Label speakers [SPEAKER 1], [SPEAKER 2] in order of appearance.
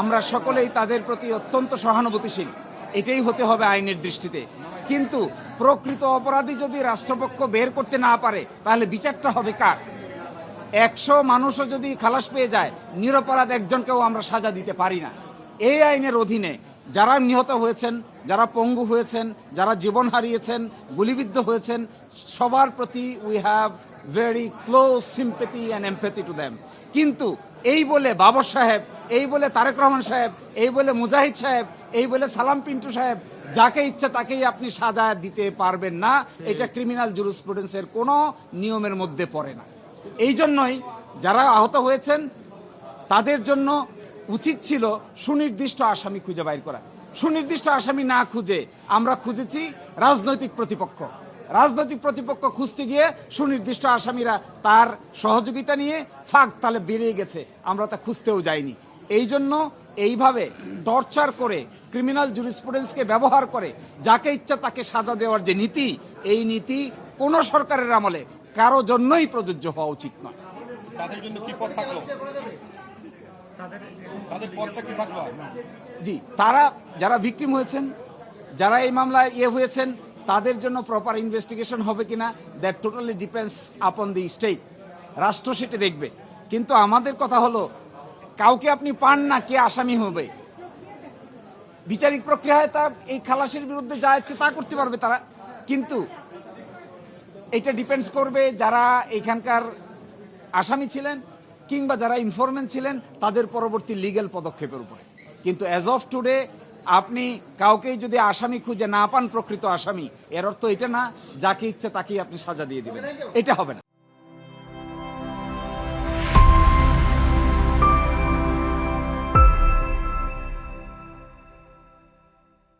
[SPEAKER 1] আমরা সকলেই তাদের প্রতি অত্যন্ত সহানুভূতিশীল। এটাই হতে হবে আইনের দৃষ্টিতে। কিন্তু প্রকৃত অপরাধী যদি রাষ্ট্রপক্ষ বের করতে না পারে, তাহলে বিচারটা হবে কার? একশো মানুষও যদি খালাস পেয়ে যায়, নিরপরাধ একজনকেও আমরা সাজা দিতে পারি না। এই আইনের অধীনে যারা নিহত হয়েছেন, যারা পঙ্গু হয়েছেন, যারা জীবন হারিয়েছেন, গুলিবিদ্ধ হয়েছেন, সবার প্রতি we have very close sympathy and empathy to them কিন্তু এই বলে বাবর সাহেব, এই বলে তারেক রহমান সাহেব, এই বলে মুজাহিদ সাহেব, এই বলে সালাম পিন্টু সাহেব, যাকে ইচ্ছা তাকেই আপনি সাজা দিতে পারবেন না। এটা ক্রিমিনাল জুরিসপ্রুডেন্সের কোনো নিয়মের মধ্যে পড়ে না। এই জন্যই যারা আহত হয়েছেন, তাদের জন্য উচিত ছিল সুনির্দিষ্ট আসামি খুঁজে বাইর করা। সুনির্দিষ্ট আসামি না খুঁজে আমরা খুঁজেছি রাজনৈতিক প্রতিপক্ষ। রাজনৈতিক প্রতিপক্ষ খুঁজতে গিয়ে সুনির্দিষ্ট আসামিরা তার সহযোগিতা নিয়ে ফাঁক তালে বেরিয়ে গেছে। আমরা তা খুঁজতেও যাইনি। এই জন্য এইভাবে টর্চার করে ক্রিমিনাল জুরিসপ্রুডেন্সকে ব্যবহার করে যাকে ইচ্ছা তাকে সাজা দেওয়ার যে নীতি এই নীতি কোনো সরকারের আমলে কারও জন্যই প্রযোজ্য হওয়া উচিত নয়।
[SPEAKER 2] তাদের জন্য কি পথ থাকল? তাদের পথটা কি থাকল?
[SPEAKER 1] জি তারা যারা ভিকটিম হয়েছেন যারা এই মামলায় ইয়ে হয়েছেন তাদের জন্য প্রপার ইনভেস্টিগেশন হবে কিনা that totally depends upon the state রাষ্ট্র সেটা দেখবে। কিন্তু আমাদের কথা হলো, কাউকে আপনি পান না, কে আসামি হবে? বিচারিক প্রক্রিয়ায় তা, এই খালাসের বিরুদ্ধে যা ইচ্ছে তা করতে পারবে তারা। কিন্তু এটা ডিপেন্ডস করবে যারা এখানকার আসামি ছিলেন কিংবা যারা ইনফরমেন্ট ছিলেন, তাদের পরবর্তী লিগ্যাল পদক্ষেপের উপরে। কিন্তু অ্যাজ অফ টুডে আপনি কাউকেই যদি আসামি খুঁজে না পান প্রকৃত আসামি এর অর্থ এটা না যাকে ইচ্ছে তাকেই আপনি সাজা দিয়ে দিবেন। এটা হবে না।